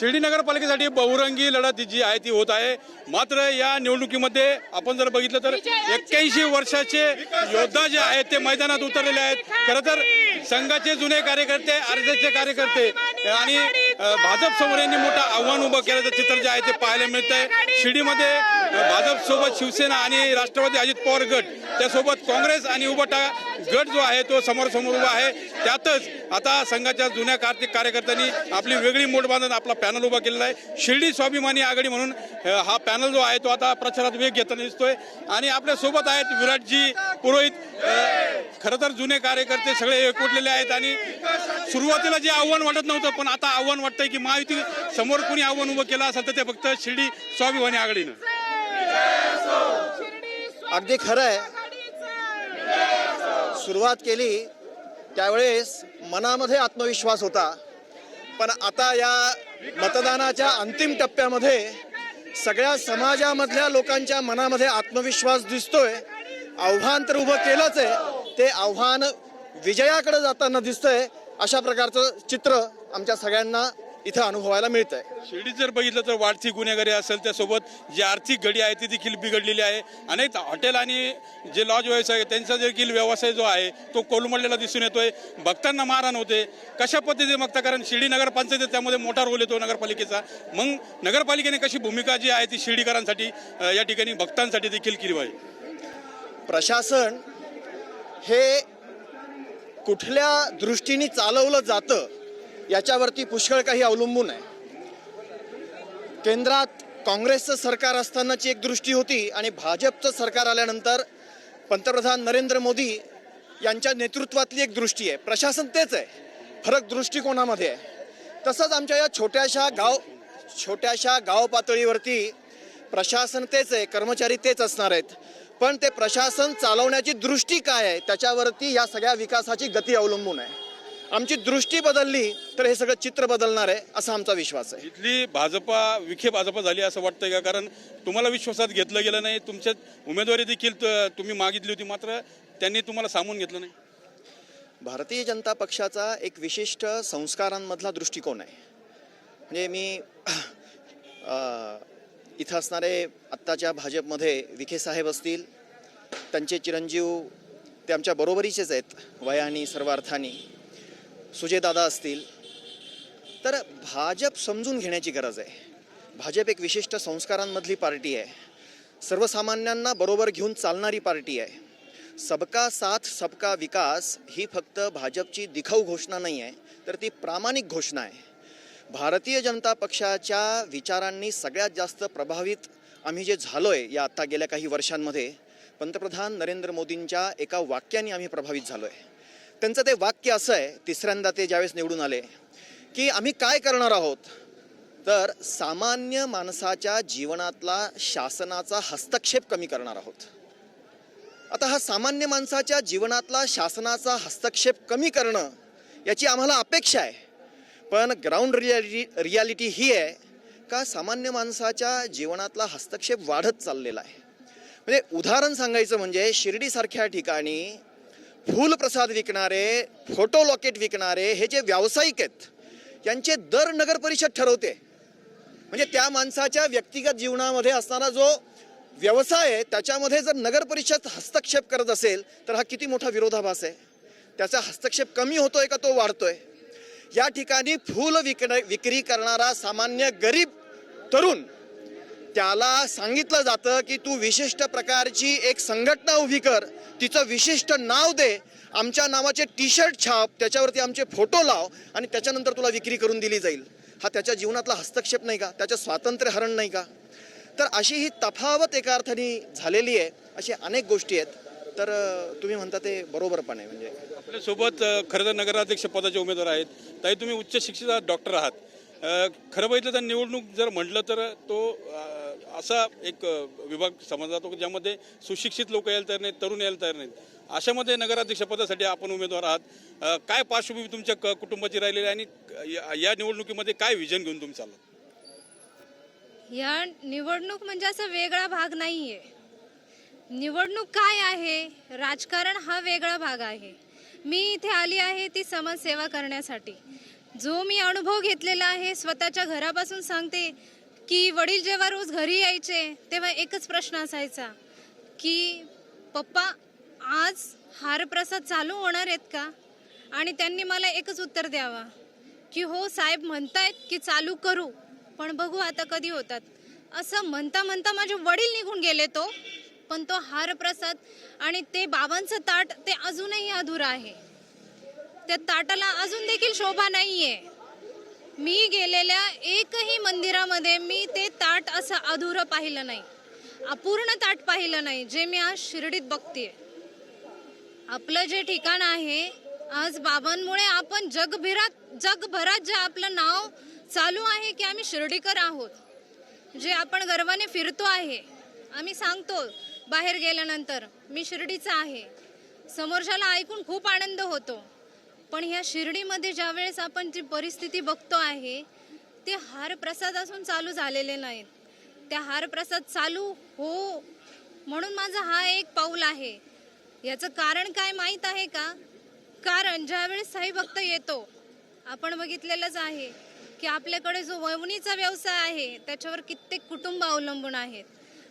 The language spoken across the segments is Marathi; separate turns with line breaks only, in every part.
शिर्डी नगरपालिकेसाठी बहुरंगी लढत जी आहे ती होत आहे. मात्र या निवडणुकीमध्ये आपण जर बघितलं तर एक्क्याऐंशी वर्षाचे योद्धा जे आहेत ते मैदानात उतरलेले आहेत. खरं तर संघाचे जुने कार्यकर्ते अर्जाचे कार्यकर्ते आणि भाजप समोर यांनी मोठं आव्हान उभं केल्याचं चित्र जे आहे ते पाहायला मिळत आहे शिर्डीमध्ये भाजप सोबत शिवसेना आणि राष्ट्रवादी अजित पवार गट. त्यासोबत काँग्रेस आणि उभाटा गट जो आहे तो समोर समोर उभा आहे. त्यातच आता संघाच्या जुन्या कार्तिक कार्यकर्त्यांनी आपली वेगळी मोठ बांधून आपला पॅनल उभा केलेला आहे. शिर्डी स्वाभिमानी आघाडी म्हणून हा पॅनल जो आहे तो आता प्रचारात वेग घेताना दिसतोय. आणि आपल्यासोबत आहेत विराटजी पुरोहित खरं तर जुने कार्यकर्ते सगळे एकवटलेले आहेत आणि सुरुवातीला जे आव्हान वाटत नव्हतं पण आता आव्हान वाटतंय की महायुती समोर कोणी आव्हान उभं केलं असेल तर ते फक्त शिर्डी स्वाभिमानी आघाडीनं.
अगदी खरं आहे. सुरुवात केली त्यावेळेस मनामध्ये आत्मविश्वास होता. पण आता या मतदानाच्या अंतिम टप्प्यामध्ये सगळ्या समाजामधल्या लोकांच्या मनामध्ये आत्मविश्वास दिसतोय. आव्हान तर उभं केलंच आहे. ते आव्हान विजयाकडे जाताना दिसतंय अशा प्रकारचं चित्र आमच्या सगळ्यांना इथं अनुभवायला मिळत आहे
शिर्डीत जर बघितलं तर वाढती गुन्हेगारी असेल त्यासोबत जी आर्थिक घडी आहे ती देखील बिघडलेली आहे. अनेक हॉटेल आणि जे लॉज व्यवसाय आहे, त्यांचा देखील व्यवसाय जो आहे तो कोलमडलेला दिसून येतोय. भक्तांना मारहाण होते. कशा पद्धतीने बघता कारण शिर्डी नगरपंचायत त्यामध्ये मोठा रोल येतो नगरपालिकेचा. मग नगरपालिकेने कशी भूमिका जी आहे ती शिर्डीकरांसाठी या ठिकाणी भक्तांसाठी देखील केली पाहिजे?
प्रशासन हे कुठल्या दृष्टीने चालवलं जातं याच्यावरती पुष्कळ काही अवलंबून आहे. केंद्रात काँग्रेसचं सरकार असतानाची एक दृष्टी होती आणि भाजपचं सरकार आल्यानंतर पंतप्रधान नरेंद्र मोदी यांच्या नेतृत्वातली एक दृष्टी आहे. प्रशासन तेच आहे. फरक दृष्टिकोनामध्ये आहे. तसंच आमच्या या छोट्याशा गाव छोट्याशा गाव पातळीवरती प्रशासन तेच आहे कर्मचारी तेच असणार आहेत. पण ते प्रशासन चालवण्याची दृष्टी काय आहे त्याच्यावरती या सगळ्या विकासाची गती अवलंबून आहे. आमची दृष्टी बदलली तर हे सगळं चित्र बदलणार आहे असा आमचा विश्वास आहे.
इथली भाजपा विखे भाजपा झाली असं वाटतंय का? कारण तुम्हाला विश्वासात घेतलं गेलं नाही तुमच्या उमेदवारी देखील तुम्ही मागितली होती मात्र त्यांनी तुम्हाला सामून घेतलं नाही.
भारतीय जनता पक्षाचा एक विशिष्ट संस्कारांमधला दृष्टिकोन आहे. म्हणजे मी इथं असणारे आत्ताच्या भाजपमध्ये विखे साहेब असतील त्यांचे चिरंजीव ते आमच्या बरोबरीचेच आहेत वयाने सर्व अर्थाने सुजयदादा असतील तर भाजप समजून घेण्याची गरज आहे. भाजप एक विशिष्ट संस्कारांमधली पार्टी आहे. सर्वसामान्यांना बरोबर घेऊन चालणारी पार्टी आहे. सबका साथ सबका विकास ही फक्त भाजपची दिखाऊ घोषणा नाही आहे तर ती प्रामाणिक घोषणा आहे. भारतीय जनता पक्षाच्या विचारांनी सगळ्यात जास्त प्रभावित आम्ही जे झालो आहे या आत्ता गेल्या काही वर्षांमध्ये पंतप्रधान नरेंद्र मोदींच्या एका वाक्याने आम्ही प्रभावित झालो आहे त्यांचं ते वाक्य असं आहे तिसऱ्यांदा ते ज्यावेळेस निवडून आले की आम्ही काय करणार आहोत? तर सामान्य माणसाच्या जीवनातला शासनाचा हस्तक्षेप कमी करणार आहोत. आता हा सामान्य माणसाच्या जीवनातला शासनाचा हस्तक्षेप कमी करणं याची आम्हाला अपेक्षा आहे. पण ग्राउंड रियालिटी रियालिटी ही आहे का सामान्य माणसाच्या जीवनातला हस्तक्षेप वाढत चाललेला आहे. म्हणजे उदाहरण सांगायचं म्हणजे शिर्डीसारख्या ठिकाणी फूलप्रसाद विकणारे फोटो लॉकेट विकणारे हे जे व्यावसायिक आहेत यांचे दर नगर परिषद ठरवते. म्हणजे त्या माणसाच्या व्यक्तिगत जीवनामध्ये असणारा जो व्यवसाय आहे त्याच्यामध्ये जर नगर परिषद हस्तक्षेप करत असेल तर हा किती मोठा विरोधाभास आहे. त्याचा हस्तक्षेप कमी होतोय का तो वाढतोय? या ठिकाणी फूल विकण विक्री करणारा सामान्य गरीब तरुण त्याला सांगितलं जातं की तू विशिष्ट प्रकारची एक संघटना उभी कर तिचं विशिष्ट नाव दे आमच्या नावाचे टी शर्ट छाप त्याच्यावरती आमचे फोटो लाव आणि त्याच्यानंतर तुला विक्री करून दिली जाईल. हा त्याच्या जीवनातला हस्तक्षेप नाही का? त्याचं स्वातंत्र्य हरण नाही का? तर अशी ही तफावत एका अर्थाने झालेली आहे अशी अनेक गोष्टी आहेत. तर तुम्ही म्हणता ते बरोबर पण आहे म्हणजे.
आपल्यासोबत खरं तर नगराध्यक्ष पदाचे उमेदवार आहेत. ताई तुम्ही उच्च शिक्षित आहात, डॉक्टर आहात. खरं बघितलं तर निवडणूक जर म्हटलं तर तो असा एक विभाग समजला जातो की ज्यामध्ये सुशिक्षित लोक यायला तयार नाहीत तरुण यायला तयार नाहीत. अशामध्ये नगराध्यक्षपदासाठी आपण उमेदवार आहात. काय पार्श्वभूमी तुमच्या क- कुटुंबाची राहिलेली आहे आणि या- या निवडणुकीमध्ये काय विजन घेऊन तुम्ही चालला
या निवडणूक म्हणजे असा वेगळा भाग नाही आहे निवडणूक काय आहे? राजकारण हा वेगळा भाग आहे. मी इथे आली आहे ती समाजसेवा करण्यासाठी. जो मी अनुभव घेतलेला आहे स्वतःच्या घरापासून सांगते की वडील जेव्हा रोज घरी यायचे तेव्हा एकच प्रश्न असायचा की पप्पा आज हारप्रसाद चालू होणार आहेत का? आणि त्यांनी मला एकच उत्तर द्यावा की हो साहेब म्हणतायत की चालू करू पण बघू आता कधी होतात. असं म्हणता म्हणता माझे वडील निघून गेले तो पण तो हारप्रसाद आणि ते बाबांचं ताट ते अजूनही अधुरं आहे. त्या ताटाला अजून देखील शोभा नाहीये. मी गेलेल्या एकही मंदिरामध्ये मी ते ताट असं अधुरं पाहिलं नाही. अपूर्ण ताट पाहिलं नाही जे मी आज शिर्डीत बघतेय. आपलं जे ठिकाण आहे आज बाबांमुळे आपण जगभरात जगभरात जे आपलं नाव चालू आहे की आम्ही शिर्डीकर आहोत जे आपण गर्वाने फिरतो आहे आम्ही सांगतो बाहेर गेल्यानंतर मी शिर्डीचा आहे. समोरच्याला ऐकून खूप आनंद होतो. पण ह्या शिर्डीमध्ये ज्या वेळेस आपण जी परिस्थिती बघतो आहे ते हार प्रसाद असून चालू झालेले नाहीत. त्या हार प्रसाद चालू हो म्हणून माझा हा एक पाऊल आहे. याचं कारण काय माहीत आहे का? कारण ज्यावेळेस साई भक्त येतो आपण बघितलेलंच आहे की आपल्याकडे जो ववणीचा व्यवसाय आहे त्याच्यावर कित्येक कुटुंब अवलंबून आहेत.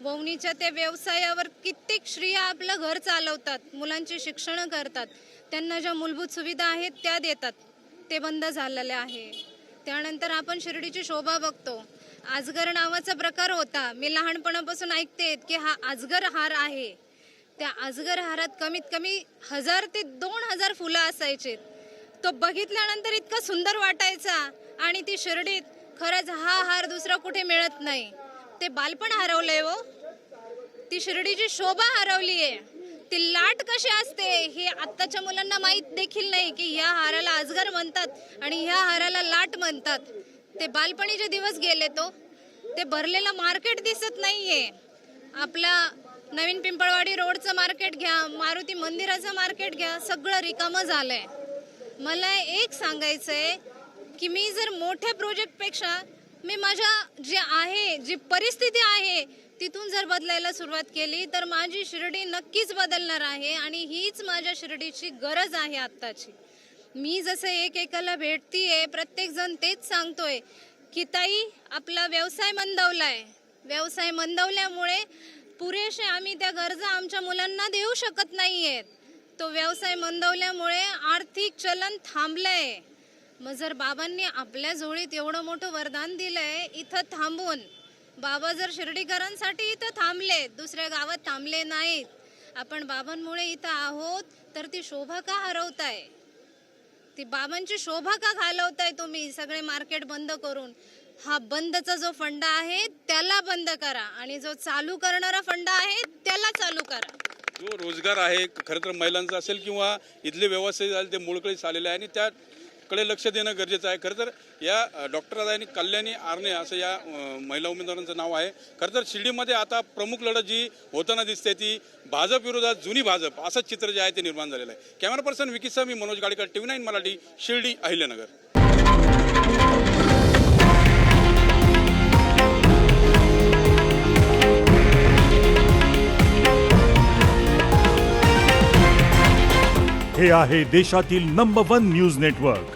ववणीच्या त्या व्यवसायावर कित्येक स्त्रिया आपलं घर चालवतात मुलांची शिक्षण करतात. त्यांना ज्या मूलभूत सुविधा आहेत त्या देतात. ते बंद झालेले आहे. त्यानंतर आपण शिर्डीची शोभा बघतो. आजगर नावाचा प्रकार होता. मी लहानपणापासून ऐकते की हा आजगर हार आहे. त्या आजगर हारात कमीत कमी हजार ते दोन हजार फुलं असायचे. तो बघितल्यानंतर इतका सुंदर वाटायचा आणि ती शिर्डीत खरंच हा हार दुसरा कुठे मिळत नाही. ते बालपण हरवलंय हो. ती शिर्डीची शोभा हरवली आहे ती लाट कशी असते हे आत्ताच्या मुलांना माहीत देखील नाही की ह्या हाराला अजगर म्हणतात आणि ह्या हाराला लाट म्हणतात. ते बालपणीचे दिवस गेले तो. ते भरलेलं मार्केट दिसत नाहीये. आपला नवीन पिंपळवाडी रोडचं मार्केट घ्या मारुती मंदिराचं मार्केट घ्या सगळं रिकामं झालंय. मला एक सांगायचंय की मी जर मोठ्या प्रोजेक्टपेक्षा मी माझ्या जे आहे जी परिस्थिती आहे तिथून जर बदलायला सुरुवात केली तर माझी शिर्डी नक्कीच बदलणार आहे आणि हीच माझ्या शिर्डीची गरज आहे आत्ताची. मी जसं एक एकाला भेटतीये प्रत्येक जण तेच सांगतोय की ताई आपला व्यवसाय मंदावलाय. व्यवसाय मंदवल्यामुळे पुरेसे आम्ही त्या गरजा आमच्या मुलांना देऊ शकत नाही आहेत तो व्यवसाय मंदवल्यामुळे आर्थिक चलन थांबलंय. मग जर बाबांनी आपल्या जोडीत एवढं मोठं वरदान दिलंय इथं थांबून बाबा जर शिर्डीकरांसाठी इथं थांबले दुसऱ्या गावात थांबले नाहीत आपण बाबांमुळे इथं आहोत तर ती शोभा का हरवताय? ती बाबांची शोभा का घालवताय तुम्ही? सगळे मार्केट बंद करून. हा बंदचा जो फंडा आहे त्याला बंद करा. आणि जो चालू करणारा फंडा आहे त्याला चालू करा.
जो रोजगार आहे खरं तर महिलांचा असेल किंवा इथले व्यवसाय झाले ते मुळकळीस आलेले आहे आणि कडे लक्ष देणं गरजेचं आहे. खरं तर या डॉक्टर आणि कल्याणी आरणे असं या महिला उमेदवारांचं नाव आहे. खरं तर शिर्डीमध्ये आता प्रमुख लढत जी होताना दिसते ती भाजप विरोधात जुनी भाजप असंच चित्र जे आहे ते निर्माण झालेलं आहे. कॅमेरा पर्सन विकीसह मी मनोज गाडीकर टीव्ही नाईन मराठी शिर्डी अहिल्यानगर.
हे आहे देशातील नंबर वन न्यूज नेटवर्क